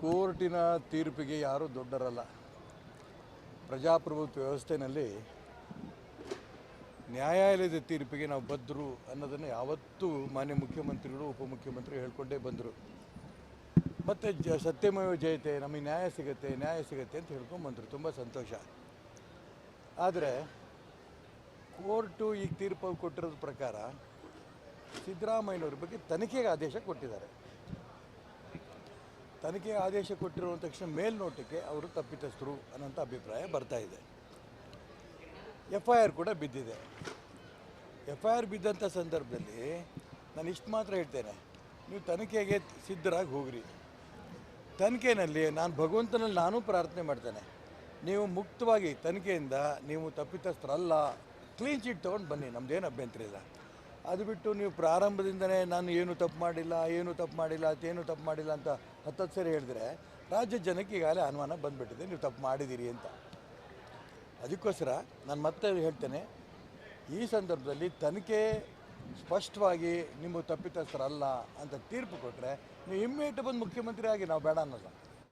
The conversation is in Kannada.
ಕೋರ್ಟಿನ ತೀರ್ಪಿಗೆ ಯಾರೂ ದೊಡ್ಡರಲ್ಲ. ಪ್ರಜಾಪ್ರಭುತ್ವ ವ್ಯವಸ್ಥೆಯಲ್ಲಿ ನ್ಯಾಯಾಲಯದ ತೀರ್ಪಿಗೆ ನಾವು ಬದ್ದರು ಅನ್ನೋದನ್ನು ಯಾವತ್ತೂ ಮಾನ್ಯ ಮುಖ್ಯಮಂತ್ರಿಗಳು ಉಪಮುಖ್ಯಮಂತ್ರಿ ಹೇಳ್ಕೊಂಡೇ ಬಂದರು. ಮತ್ತು ಜ ಸತ್ಯಮೇವ ಜಯತೆ, ನಮಗೆ ನ್ಯಾಯ ಸಿಗುತ್ತೆ ನ್ಯಾಯ ಸಿಗುತ್ತೆ ಅಂತ ಹೇಳ್ಕೊಂಬಂದರು ತುಂಬ ಸಂತೋಷ. ಆದರೆ ಕೋರ್ಟು ಈಗ ತೀರ್ಪು ಕೊಟ್ಟಿರೋದ್ರ ಪ್ರಕಾರ ಸಿದ್ದರಾಮಯ್ಯನವ್ರ ಬಗ್ಗೆ ತನಿಖೆಗೆ ಆದೇಶ ಕೊಟ್ಟಿದ್ದಾರೆ. ತನಿಖೆಗೆ ಆದೇಶ ಕೊಟ್ಟಿರುವ ತಕ್ಷಣ ಮೇಲ್ನೋಟಕ್ಕೆ ಅವರು ತಪ್ಪಿತಸ್ಥರು ಅನ್ನೋಂಥ ಅಭಿಪ್ರಾಯ ಬರ್ತಾ ಇದೆ. ಎಫ್ ಐ ಆರ್ ಕೂಡ ಬಿದ್ದಿದೆ. ಎಫ್ ಐ ಆರ್ ಬಿದ್ದಂಥ ಸಂದರ್ಭದಲ್ಲಿ ನಾನು ಇಷ್ಟು ಮಾತ್ರ ಹೇಳ್ತೇನೆ, ನೀವು ತನಿಖೆಗೆ ಸಿದ್ಧರಾಗಿ ಹೋಗ್ರಿ. ತನಿಖೆಯಲ್ಲಿ ನಾನು ಭಗವಂತನಲ್ಲಿ ನಾನು ಪ್ರಾರ್ಥನೆ ಮಾಡ್ತೇನೆ. ನೀವು ಮುಕ್ತವಾಗಿ ತನಿಖೆಯಿಂದ ನೀವು ತಪ್ಪಿತಸ್ಥರಲ್ಲ ಕ್ಲೀನ್ ಚೀಟ್ ತೊಗೊಂಡು ಬನ್ನಿ ನಮ್ಮದೇನು ಅಭ್ಯಂತರ ಇಲ್ಲ. ಅದು ಬಿಟ್ಟು ನೀವು ಪ್ರಾರಂಭದಿಂದನೇ ನಾನು ಏನು ತಪ್ಪು ಮಾಡಿಲ್ಲ, ಏನು ತಪ್ಪು ಮಾಡಿಲ್ಲ, ಅದೇನು ತಪ್ಪು ಮಾಡಿಲ್ಲ ಅಂತ ಹತ್ತತ್ತು ಸರಿ ಹೇಳಿದ್ರೆ ರಾಜ್ಯ ಜನಕ್ಕೆ ಈಗಾಗಲೇ ಅನುಮಾನ ಬಂದುಬಿಟ್ಟಿದೆ, ನೀವು ತಪ್ಪು ಮಾಡಿದ್ದೀರಿ ಅಂತ. ಅದಕ್ಕೋಸ್ಕರ ನಾನು ಮತ್ತೆ ಹೇಳ್ತೇನೆ, ಈ ಸಂದರ್ಭದಲ್ಲಿ ತನಿಖೆ ಸ್ಪಷ್ಟವಾಗಿ ನಿಮ್ಮ ತಪ್ಪಿತಸ್ಥರಲ್ಲ ಅಂತ ತೀರ್ಪು ಕೊಟ್ಟರೆ ನೀವು ಇಮ್ಮಿಡಿಯೇಟ್ ಬಂದು ಮುಖ್ಯಮಂತ್ರಿ ಆಗಿ ನಾವು ಬೇಡ ಅನ್ನೋಲ್ಲ